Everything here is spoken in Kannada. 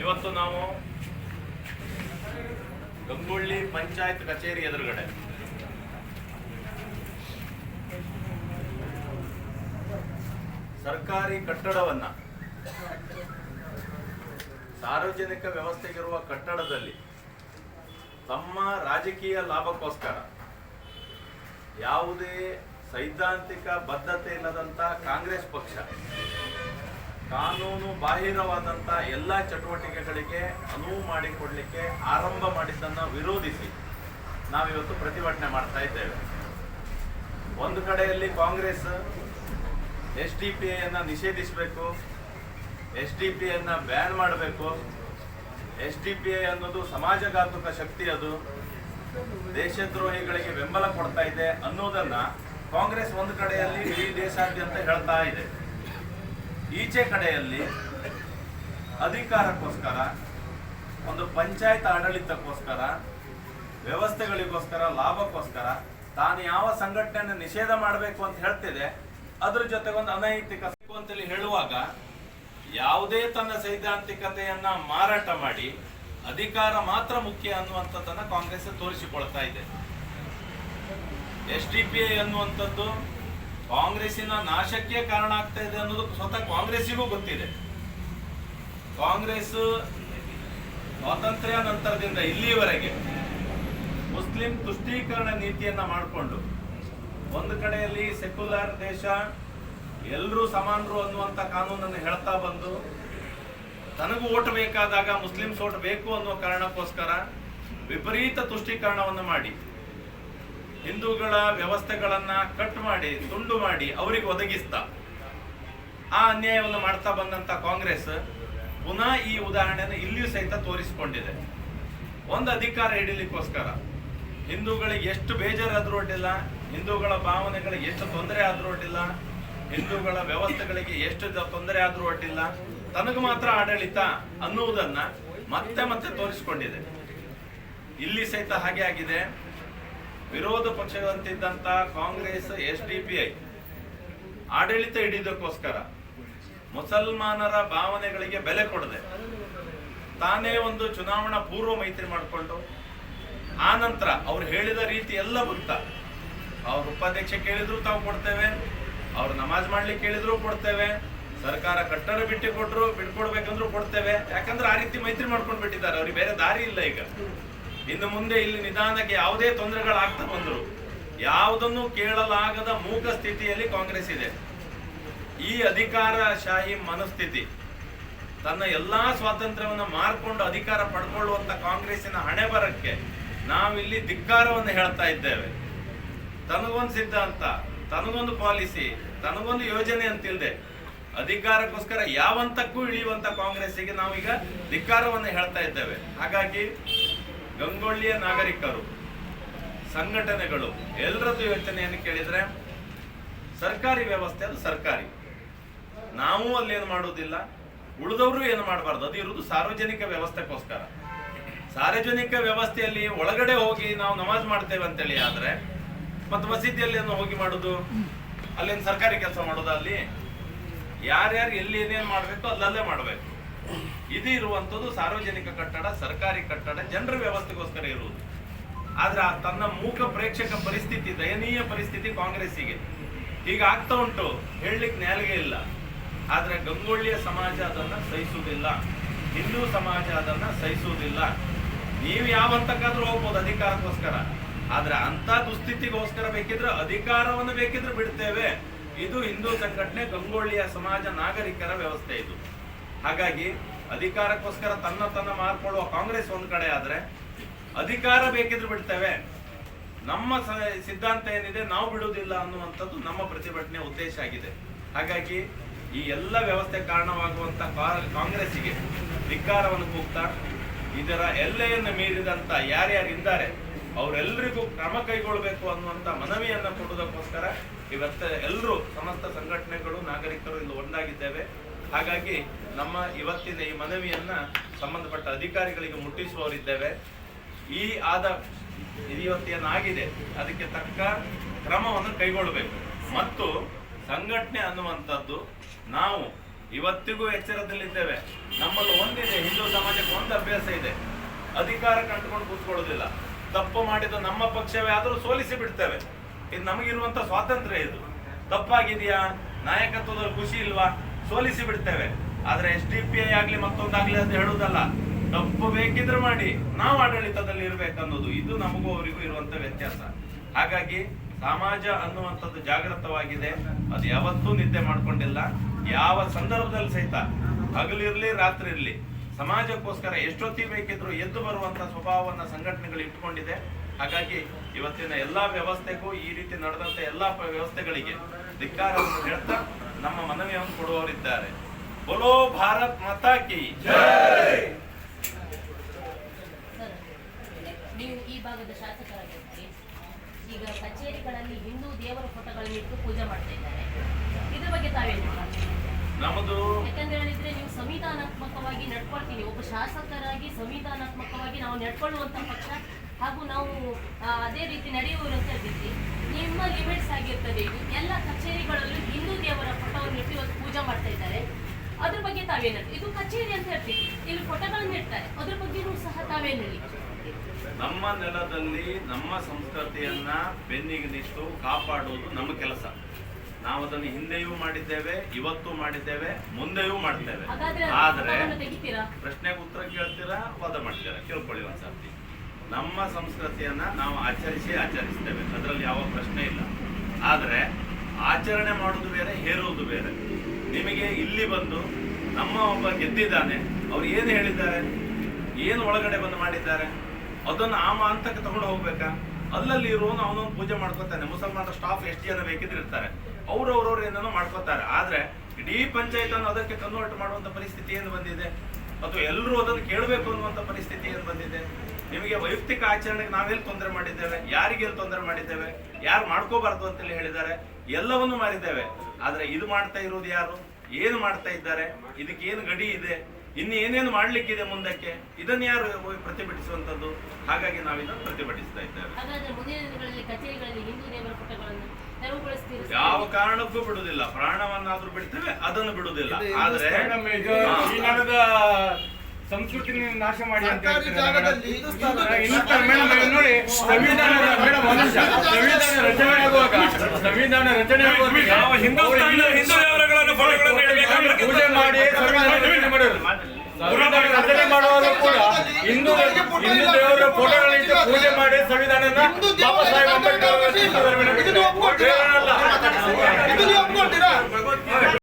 ಇವತ್ತು ನಾವು ಗಂಗೊಳ್ಳಿ ಪಂಚಾಯತ್ ಕಚೇರಿ ಎದುರುಗಡೆ. ಸರ್ಕಾರಿ ಕಟ್ಟಡವನ್ನ ಸಾರ್ವಜನಿಕ ವ್ಯವಸ್ಥೆಗಿರುವ ಕಟ್ಟಡದಲ್ಲಿ ತಮ್ಮ ರಾಜಕೀಯ ಲಾಭಕ್ಕೋಸ್ಕರ ಯಾವುದೇ ಸೈದ್ಧಾಂತಿಕ ಬದ್ಧತೆ ಇಲ್ಲದಂತ ಕಾಂಗ್ರೆಸ್ ಪಕ್ಷ ಕಾನೂನು ಬಾಹಿರವಾದಂಥ ಎಲ್ಲ ಚಟುವಟಿಕೆಗಳಿಗೆ ಅನುವು ಮಾಡಿಕೊಡ್ಲಿಕ್ಕೆ ಆರಂಭ ಮಾಡಿದ್ದನ್ನು ವಿರೋಧಿಸಿ ನಾವಿವತ್ತು ಪ್ರತಿಭಟನೆ ಮಾಡ್ತಾ ಇದ್ದೇವೆ. ಒಂದು ಕಡೆಯಲ್ಲಿ ಕಾಂಗ್ರೆಸ್ ಎಸ್ ಡಿ ಪಿ ಐಯನ್ನು ನಿಷೇಧಿಸಬೇಕು, ಎಸ್ ಡಿ ಪಿ ಐಯನ್ನು ಬ್ಯಾನ್ ಮಾಡಬೇಕು. ಎಸ್ ಡಿ ಪಿ ಐ ಅನ್ನೋದು ಸಮಾಜಘಾತುಕ ಶಕ್ತಿ ಅದು. ದೇಶದ್ರೋಹಿಗಳಿಗೆ ಬೆಂಬಲ ಕೊಡ್ತಾ ಇದೆ ಅನ್ನೋದನ್ನ ಕಾಂಗ್ರೆಸ್ ಒಂದು ಕಡೆಯಲ್ಲಿ ಇಡೀ ದೇಶಾದ್ಯಂತ ಹೇಳ್ತಾ ಇದೆ. ಈಚೆ ಕಡೆಯಲ್ಲಿ ಅಧಿಕಾರಕ್ಕೋಸ್ಕರ, ಒಂದು ಪಂಚಾಯತ್ ಆಡಳಿತಕ್ಕೋಸ್ಕರ, ವ್ಯವಸ್ಥೆಗಳಿಗೋಸ್ಕರ, ಲಾಭಕ್ಕೋಸ್ಕರ ತಾನು ಯಾವ ಸಂಘಟನೆಯನ್ನು ನಿಷೇಧ ಮಾಡಬೇಕು ಅಂತ ಹೇಳ್ತಿದೆ. ಅದ್ರ ಜೊತೆಗೆ ಒಂದು ಅನೈತಿಕ ಅಂತೇಳಿ ಹೇಳುವಾಗ ಯಾವುದೇ ತನ್ನ ಸೈದ್ಧಾಂತಿಕತೆಯನ್ನ ಮಾರಾಟ ಮಾಡಿ ಅಧಿಕಾರ ಮಾತ್ರ ಮುಖ್ಯ ಅನ್ನುವಂಥದ್ದನ್ನು ಕಾಂಗ್ರೆಸ್ ತೋರಿಸಿಕೊಳ್ತಾ ಇದೆ. ಎಸ್ ಡಿ ಪಿ ಐ ಅನ್ನುವಂಥದ್ದು ಕಾಂಗ್ರೆಸ್ಸಿನ ನಾಶಕ್ಕೆ ಕಾರಣ ಆಗ್ತಾ ಇದೆ ಅನ್ನೋದು ಸ್ವತಃ ಕಾಂಗ್ರೆಸ್ಸಿಗೂ ಗೊತ್ತಿದೆ. ಕಾಂಗ್ರೆಸ್ ಸ್ವಾತಂತ್ರ್ಯ ನಂತರದಿಂದ ಇಲ್ಲಿಯವರೆಗೆ ಮುಸ್ಲಿಂ ತುಷ್ಟೀಕರಣ ನೀತಿಯನ್ನ ಮಾಡಿಕೊಂಡು ಒಂದು ಕಡೆಯಲ್ಲಿ ಸೆಕ್ಯುಲರ್ ದೇಶ ಎಲ್ಲರೂ ಸಮಾನರು ಅನ್ನುವಂಥ ಕಾನೂನನ್ನು ಹೇಳ್ತಾ ಬಂದು, ತನಗೂ ಓಟ್ ಬೇಕಾದಾಗ ಮುಸ್ಲಿಮ್ಸ್ ಓಟ್ ಬೇಕು ಅನ್ನುವ ಕಾರಣಕ್ಕೋಸ್ಕರ ವಿಪರೀತ ತುಷ್ಟೀಕರಣವನ್ನು ಮಾಡಿ. ಹಿಂದೂಗಳ ವ್ಯವಸ್ಥೆಗಳನ್ನ ಕಟ್ ಮಾಡಿ, ತುಂಡು ಮಾಡಿ ಅವರಿಗೆ ಒದಗಿಸ್ತಾ. ಆ ಅನ್ಯಾಯವನ್ನು ಮಾಡ್ತಾ ಬಂದಂತ ಕಾಂಗ್ರೆಸ್ ಪುನಃ ಈ ಉದಾಹರಣೆಯನ್ನು ಇಲ್ಲಿಯೂ ಸಹಿತ ತೋರಿಸಿಕೊಂಡಿದೆ. ಒಂದು ಅಧಿಕಾರ ಹಿಡಿಲಿಕ್ಕೋಸ್ಕರ ಹಿಂದೂಗಳಿಗೆ ಎಷ್ಟು ಬೇಜಾರಾದ್ರೂ ಅಡ್ಡಿಲ್ಲ ಹಿಂದೂಗಳ ಭಾವನೆಗಳಿಗೆ ಎಷ್ಟು ತೊಂದರೆ ಆದ್ರೂ ಅಡ್ಡಿಲ್ಲ ಹಿಂದೂಗಳ ವ್ಯವಸ್ಥೆಗಳಿಗೆ ಎಷ್ಟು ತೊಂದರೆ ಆದ್ರೂ ಅಡ್ಡಿಲ್ಲ ತನಗೆ ಮಾತ್ರ ಆಡಳಿತ ಅನ್ನುವುದನ್ನ ಮತ್ತೆ ಮತ್ತೆ ತೋರಿಸಿಕೊಂಡಿದೆ. ಇಲ್ಲಿ ಸಹಿತ ಹಾಗೆ ಆಗಿದೆ. ವಿರೋಧ ಪಕ್ಷದಂತಿದ್ದಂತ Congress, S D P I, ಆಡಳಿತ ಹಿಡಿಯೋದಕ್ಕೋಸ್ಕರ ಮುಸಲ್ಮಾನರ ಭಾವನೆಗಳಿಗೆ ಬೆಲೆ ಕೊಡದೆ ತಾನೇ ಒಂದು ಚುನಾವಣಾ ಪೂರ್ವ ಮೈತ್ರಿ ಮಾಡಿಕೊಂಡು, ಆ ನಂತರ ಅವ್ರು ಹೇಳಿದ ರೀತಿ ಎಲ್ಲ ಭಕ್ತ ಅವ್ರ ಉಪಾಧ್ಯಕ್ಷ ಕೇಳಿದ್ರು ತಾವು ಕೊಡ್ತೇವೆ, ಅವ್ರು ನಮಾಜ್ ಮಾಡ್ಲಿಕ್ಕೆ ಕೇಳಿದ್ರು ಕೊಡ್ತೇವೆ, ಸರ್ಕಾರ ಕಟ್ಟಡ ಬಿಟ್ಟು ಕೊಟ್ಟರು ಬಿಟ್ಕೊಡ್ಬೇಕಂದ್ರು ಕೊಡ್ತೇವೆ. ಯಾಕಂದ್ರೆ ಆ ರೀತಿ ಮೈತ್ರಿ ಮಾಡ್ಕೊಂಡು ಬಿಟ್ಟಿದ್ದಾರೆ ಅವ್ರಿಗೆ ಬೇರೆ ದಾರಿ ಇಲ್ಲ ಈಗ. ಇನ್ನು ಮುಂದೆ ಇಲ್ಲಿ ನಿಧಾನಕ್ಕೆ ಯಾವುದೇ ತೊಂದರೆಗಳಾಗ್ತಾ ಬಂದರು. ಯಾವುದನ್ನು ಕೇಳಲಾಗದ ಮೂಕ ಸ್ಥಿತಿಯಲ್ಲಿ ಕಾಂಗ್ರೆಸ್ ಇದೆ. ಈ ಅಧಿಕಾರಶಾಹಿ ಮನಸ್ಥಿತಿ, ತನ್ನ ಎಲ್ಲಾ ಸ್ವಾತಂತ್ರ್ಯವನ್ನು ಮಾರ್ಕೊಂಡು ಅಧಿಕಾರ ಪಡ್ಕೊಳ್ಳುವಂತ ಕಾಂಗ್ರೆಸ್ಸಿನ ಹಣೆ ಬರಕ್ಕೆ ನಾವಿಲ್ಲಿ ಧಿಕ್ಕಾರವನ್ನು ಹೇಳ್ತಾ ಇದ್ದೇವೆ. ತನಗೊಂದು ಸಿದ್ಧಾಂತ, ತನಗೊಂದು ಪಾಲಿಸಿ, ತನಗೊಂದು ಯೋಜನೆ ಅಂತಿಲ್ಲದೆ ಅಧಿಕಾರಕ್ಕೋಸ್ಕರ ಯಾವಂತಕ್ಕೂ ಇಳಿಯುವಂತ ಕಾಂಗ್ರೆಸ್ಸಿಗೆ ನಾವೀಗ ಧಿಕ್ಕಾರವನ್ನು ಹೇಳ್ತಾ ಇದ್ದೇವೆ. ಹಾಗಾಗಿ ಗಂಗೊಳ್ಳಿಯ ನಾಗರಿಕರು, ಸಂಘಟನೆಗಳು ಎಲ್ಲರದ್ದು ಯೋಚನೆಯನ್ನು ಕೇಳಿದ್ರೆ ಸರ್ಕಾರಿ ವ್ಯವಸ್ಥೆ ಅದು ಸರ್ಕಾರಿ. ನಾವು ಅಲ್ಲಿ ಏನು ಮಾಡುವುದಿಲ್ಲ ಉಳಿದವರು ಏನು ಮಾಡಬಾರ್ದು, ಅದು ಇರುವುದು ಸಾರ್ವಜನಿಕ ವ್ಯವಸ್ಥೆಗೋಸ್ಕರ. ಸಾರ್ವಜನಿಕ ವ್ಯವಸ್ಥೆಯಲ್ಲಿ ಒಳಗಡೆ ಹೋಗಿ ನಾವು ನಮಾಜ್ ಮಾಡ್ತೇವೆ ಅಂತೇಳಿ ಆದ್ರೆ, ಮತ್ತು ಮಸೀದಿಯಲ್ಲಿ ಏನು ಹೋಗಿ ಮಾಡೋದು? ಅಲ್ಲೇನು ಸರ್ಕಾರಿ ಕೆಲಸ ಮಾಡೋದು ಅಲ್ಲಿ? ಯಾರ್ಯಾರು ಎಲ್ಲಿ ಏನೇನು ಮಾಡಬೇಕು, ಅಲ್ಲಲ್ಲೇ ಮಾಡಬೇಕು. ಇದು ಇರುವಂಥದ್ದು ಸಾರ್ವಜನಿಕ ಕಟ್ಟಡ, ಸರ್ಕಾರಿ ಕಟ್ಟಡ, ಜನರ ವ್ಯವಸ್ಥೆಗೋಸ್ಕರ ಇರುವುದು. ಆದ್ರೆ ತನ್ನ ಮೂಕ ಪ್ರೇಕ್ಷಕ ಪರಿಸ್ಥಿತಿ, ದಯನೀಯ ಪರಿಸ್ಥಿತಿ ಕಾಂಗ್ರೆಸ್ಸಿಗೆ. ಈಗ ಆಗ್ತಾ ಉಂಟು, ಹೇಳಲಿಕ್ಕೆ ನೆಲಗೆ ಇಲ್ಲ. ಆದ್ರೆ ಗಂಗೊಳ್ಳಿಯ ಸಮಾಜ ಅದನ್ನ ಸಹಿಸುವುದಿಲ್ಲ. ಹಿಂದೂ ಸಮಾಜ ಅದನ್ನ ಸಹಿಸುವುದಿಲ್ಲ. ನೀವು ಯಾವ ಹಂತಕ್ಕಾದ್ರೂ ಹೋಗ್ಬೋದು ಅಧಿಕಾರಕ್ಕೋಸ್ಕರ. ಆದ್ರೆ ಅಂತ ದುಸ್ಥಿತಿಗೋಸ್ಕರ ಬೇಕಿದ್ರೆ ಅಧಿಕಾರವನ್ನು ಬೇಕಿದ್ರೆ ಬಿಡ್ತೇವೆ. ಇದು ಹಿಂದೂ ಸಂಘಟನೆ ಗಂಗೊಳ್ಳಿಯ ಸಮಾಜ ನಾಗರಿಕರ ವ್ಯವಸ್ಥೆ ಇದು. ಹಾಗಾಗಿ ಅಧಿಕಾರಕ್ಕೋಸ್ಕರ ತನ್ನ ತನ್ನ ಮಾರ್ಕೊಳ್ಳುವ ಕಾಂಗ್ರೆಸ್ ಒಂದ್ ಕಡೆ ಆದ್ರೆ ಅಧಿಕಾರ ಬೇಕಿದ್ರೆ ಬಿಡ್ತೇವೆ. ನಮ್ಮ ಸಿದ್ಧಾಂತ ಏನಿದೆ ನಾವು ಬಿಡುವುದಿಲ್ಲ ಅನ್ನುವಂಥದ್ದು ನಮ್ಮ ಪ್ರತಿಭಟನೆ ಉದ್ದೇಶ ಆಗಿದೆ. ಹಾಗಾಗಿ ಈ ಎಲ್ಲ ವ್ಯವಸ್ಥೆ ಕಾರಣವಾಗುವಂತ ಕಾಂಗ್ರೆಸ್ಸಿಗೆ ಧಿಕ್ಕಾರವನ್ನು ಕೂಗ್ತಾ ಇದರ ಎಲ್ಲೆಯನ್ನು ಮೀರಿದಂತ ಯಾರ್ಯಾರಿದ್ದಾರೆ ಅವರೆಲ್ಲರಿಗೂ ಕ್ರಮ ಕೈಗೊಳ್ಳಬೇಕು ಅನ್ನುವಂತ ಮನವಿಯನ್ನು ಕೊಡುವುದಕ್ಕೋಸ್ಕರ ಇವತ್ತ ಎಲ್ಲರೂ ಸಮಸ್ತ ಸಂಘಟನೆಗಳು, ನಾಗರಿಕರು ಇಲ್ಲಿ ಒಂದಾಗಿದ್ದೇವೆ. ಹಾಗಾಗಿ ನಮ್ಮ ಇವತ್ತಿನ ಈ ಮನವಿಯನ್ನ ಸಂಬಂಧಪಟ್ಟ ಅಧಿಕಾರಿಗಳಿಗೆ ಮುಟ್ಟಿಸುವವರಿದ್ದೇವೆ. ಈ ಆದ ಇವತ್ತೇನಾಗಿದೆ ಅದಕ್ಕೆ ತಕ್ಕ ಕ್ರಮವನ್ನು ಕೈಗೊಳ್ಳಬೇಕು. ಮತ್ತು ಸಂಘಟನೆ ಅನ್ನುವಂಥದ್ದು ನಾವು ಇವತ್ತಿಗೂ ಎಚ್ಚರದಲ್ಲಿದ್ದೇವೆ. ನಮ್ಮಲ್ಲಿ ಒಂದಿದೆ, ಹಿಂದೂ ಸಮಾಜಕ್ಕೆ ಒಂದು ಅಭ್ಯಾಸ ಇದೆ. ಅಧಿಕಾರ ಕಂಡುಕೊಂಡು ಕೂತ್ಕೊಳ್ಳೋದಿಲ್ಲ. ತಪ್ಪು ಮಾಡಿದ ನಮ್ಮ ಪಕ್ಷವೇ ಆದರೂ ಸೋಲಿಸಿ ಬಿಡ್ತೇವೆ. ಇದು ನಮಗಿರುವಂಥ ಸ್ವಾತಂತ್ರ್ಯ ಇದು. ತಪ್ಪಾಗಿದೆಯಾ? ನಾಯಕತ್ವದಲ್ಲಿ ಖುಷಿ ಇಲ್ವಾ? ಸೋಲಿಸಿ ಬಿಡ್ತೇವೆ. ಆದ್ರೆ ಎಸ್ ಡಿ ಪಿ ಐ ಆಗ್ಲಿ ಮತ್ತೊಂದಾಗ್ಲಿ ಅಂತ ಹೇಳುದಲ್ಲ ತಪ್ಪು ಬೇಕಿದ್ರೆ ಮಾಡಿ. ನಾವು ಆಡಳಿತದಲ್ಲಿ ಇರ್ಬೇಕನ್ನೋದು. ಇದು ನಮಗೂ ಅವರಿಗೂ ಇರುವಂತ ವ್ಯತ್ಯಾಸ. ಹಾಗಾಗಿ ಸಮಾಜ ಅನ್ನುವಂಥದ್ದು ಜಾಗೃತವಾಗಿದೆ. ಅದು ಯಾವತ್ತೂ ನಿದ್ದೆ ಮಾಡ್ಕೊಂಡಿಲ್ಲ. ಯಾವ ಸಂದರ್ಭದಲ್ಲಿ ಸಹಿತ. ಹಗಲಿರ್ಲಿ ರಾತ್ರಿ ಇರ್ಲಿ. ಸಮಾಜಕ್ಕೋಸ್ಕರ ಎಷ್ಟೊತ್ತಿ ಬೇಕಿದ್ರು ಎದ್ದು ಬರುವಂತ ಸ್ವಭಾವವನ್ನು ಸಂಘಟನೆಗಳು ಇಟ್ಕೊಂಡಿದೆ ಹಾಗಾಗಿ ಇವತ್ತಿನ ಎಲ್ಲಾ ವ್ಯವಸ್ಥೆಗೂ ಈ ರೀತಿ ನಡೆದಂತ ಎಲ್ಲಾ ವ್ಯವಸ್ಥೆಗಳಿಗೆ ಧಿಕ್ಕಾರವನ್ನು ಹೇಳ್ತಾ ನಮ್ಮ ಮನವಿಯನ್ನು ಕೊಡುವವರಿದ್ದಾರೆ. ಬೋಲೋ ಭಾರತ್ ಮಾತಾ ಕಿ ಸರ್, ನೀವು ಈ ಭಾಗದ ಶಾಸಕರಾಗಿರ್ತೀರಿ ಈಗ ಕಚೇರಿಗಳಲ್ಲಿ ಹಿಂದೂ ದೇವರ ಫೋಟೋಗಳನ್ನು ಇಟ್ಟು ಪೂಜೆ ಮಾಡ್ತಾ ಇದ್ದಾರೆ. ಇದ್ರ ಬಗ್ಗೆ ತಾವೇನು? ನಮ್ಮದು ಯಾಕಂದ್ರೆ ಹೇಳಿದ್ರೆ ನೀವು ಸಂವಿಧಾನಾತ್ಮಕವಾಗಿ ನಡ್ಕೊಳ್ತೀನಿ ಒಬ್ಬ ಶಾಸಕರಾಗಿ ಸಂವಿಧಾನಾತ್ಮಕವಾಗಿ ನಾವು ನಡ್ಕೊಳ್ಳುವಂತ ಪಕ್ಷ ಹಾಗೂ ನಾವು ಅದೇ ರೀತಿ ನಡೆಯುವಂತ ರೀತಿ ನಿಮ್ಮ ಲಿಮಿಟ್ಸ್ ಆಗಿರ್ತದೆ. ಎಲ್ಲ ಕಚೇರಿಗಳಲ್ಲೂ ಹಿಂದೂ ದೇವರ ಫೋಟೋವನ್ನು ಇಟ್ಟು ಇವತ್ತು ಪೂಜೆ ಮಾಡ್ತಾ ಇದ್ದಾರೆ. ಅದ್ರ ಬಗ್ಗೆ ತಾವೇನಂತ? ಇದು ಕಚೇರಿ ಅಂತ ಹೇಳ್ತೀವಿ ಇಲ್ಲಿ ಫೋಟೋಗಳನ್ನು ಇಡ್ತಾರೆ. ಅದ್ರ ಬಗ್ಗೆನೂ ಸಹ ತಾವೇನು ಹೇಳಿ? ನಮ್ಮ ನೆಲದಲ್ಲಿ ನಮ್ಮ ಸಂಸ್ಕೃತಿಯನ್ನ ಬೆನ್ನಿಗೆ ನಿಟ್ಟು ಕಾಪಾಡುವುದು ನಮ್ಮ ಕೆಲಸ. ನಾವು ಅದನ್ನು ಹಿಂದೆಯೂ ಮಾಡಿದ್ದೇವೆ ಇವತ್ತು ಮಾಡಿದ್ದೇವೆ ಮುಂದೆಯೂ ಮಾಡ್ತೇವೆ. ಆದರೆ ಆದ್ರೆ ಪ್ರಶ್ನೆಗೆ ಉತ್ತರ ಕೇಳ್ತೀರಾ ವಾದ ಮಾಡ್ತೀರಾ? ಕೇಳ್ಕೊಳ್ಳಿ ಒಂದ್ಸರ್ತಿ. ನಮ್ಮ ಸಂಸ್ಕೃತಿಯನ್ನ ನಾವು ಆಚರಿಸಿ ಆಚರಿಸ್ತೇವೆ. ಅದರಲ್ಲಿ ಯಾವ ಪ್ರಶ್ನೆ ಇಲ್ಲ. ಆದರೆ ಆಚರಣೆ ಮಾಡೋದು ಬೇರೆ, ಹೇರುವುದು ಬೇರೆ. ನಿಮಗೆ ಇಲ್ಲಿ ಬಂದು ನಮ್ಮ ಒಬ್ಬ ಗೆದ್ದಿದ್ದಾನೆ, ಅವ್ರು ಏನು ಹೇಳಿದ್ದಾರೆ? ಏನು ಒಳಗಡೆ ಬಂದು ಮಾಡಿದ್ದಾರೆ? ಅದನ್ನು ಆ ಮಾಂತಕ್ಕೆ ತಗೊಂಡು ಹೋಗ್ಬೇಕಾ? ಅಲ್ಲಲ್ಲಿ ಇರೋನು ಅವನೊಂದು ಪೂಜೆ ಮಾಡ್ಕೋತಾನೆ. ಮುಸಲ್ಮಾನರ ಸ್ಟಾಫ್ ಎಷ್ಟು ಜನ ಬೇಕಿದ್ರೆ ಇರ್ತಾರೆ. ಅವ್ರವ್ರವ್ರು ಏನೋ ಮಾಡ್ಕೋತಾರೆ. ಆದ್ರೆ ಇಡೀ ಪಂಚಾಯತ್ ಅನ್ನು ಅದಕ್ಕೆ ಕನ್ವರ್ಟ್ ಮಾಡುವಂತ ಪರಿಸ್ಥಿತಿ ಏನು ಬಂದಿದೆ? ಅಥವಾ ಎಲ್ಲರೂ ಅದನ್ನು ಕೇಳಬೇಕು ಅನ್ನುವಂಥ ಪರಿಸ್ಥಿತಿ ಏನು ಬಂದಿದೆ? ನಿಮಗೆ ವೈಯಕ್ತಿಕ ಆಚರಣೆಗೆ ನಾವೆಲ್ಲಿ ತೊಂದರೆ ಮಾಡಿದ್ದೇವೆ? ಯಾರಿಗೆ ಎಲ್ಲಿ ತೊಂದರೆ ಮಾಡಿದ್ದೇವೆ? ಯಾರು ಮಾಡ್ಕೋಬಾರ್ದು ಅಂತೇಳಿ ಹೇಳಿದ್ದಾರೆ. ಎಲ್ಲವನ್ನು ಮಾಡಿದ್ದೇವೆ. ಆದರೆ ಇದು ಮಾಡ್ತಾ ಇರೋದು ಯಾರು? ಏನು ಮಾಡ್ತಾ ಇದ್ದಾರೆ? ಇದಕ್ಕೆ ಏನು ಗಡಿ ಇದೆ? ಇನ್ನು ಏನೇನು ಮಾಡಲಿಕ್ಕಿದೆ ಮುಂದಕ್ಕೆ? ಇದನ್ನು ಯಾರು ಪ್ರತಿಭಟಿಸುವಂತದ್ದು ಹಾಗಾಗಿ ನಾವಿದನ್ನು ಪ್ರತಿಭಟಿಸ್ತಾ ಇದ್ದೇವೆ. ಹಿಂದೂ? ಯಾವ ಕಾರಣಕ್ಕೂ ಬಿಡುದಿಲ್ಲ ಪ್ರಾಣವನ್ನಾದ್ರೂ ಬಿಡ್ತೇವೆ ಅದನ್ನು ಬಿಡುದಿಲ್ಲ ಆದ್ರೆ ಸಂಸ್ಕೃತಿ ನಾಶ ಮಾಡಿ ಅಂತ ನೋಡಿ ಸಂವಿಧಾನ ಸಂವಿಧಾನ ರಚನೆ ಆಗುವಾಗ ಸಂವಿಧಾನ ರಚನೆ ಆಗುವಾಗ ನಾವು ಹಿಂದೂಸ್ತಾನದ ಹಿಂದೂ ದೇವರುಗಳನ್ನು ಪೂಜೆ ಮಾಡಿ ಸಂವಿಧಾನ ರಚನೆ ಮಾಡೋದು ಸಂವಿಧಾನ ರಚನೆ ಮಾಡುವಾಗ ಕೂಡ ಹಿಂದೂ ಹಿಂದೂ ದೇವರ ಫೋಟೋಗಳಿಟ್ಟು ಪೂಜೆ ಹಿಂದೂ ಬಾಬಾ ಸಾಹೇಬ್ ಅಂಬೇಡ್ಕರ್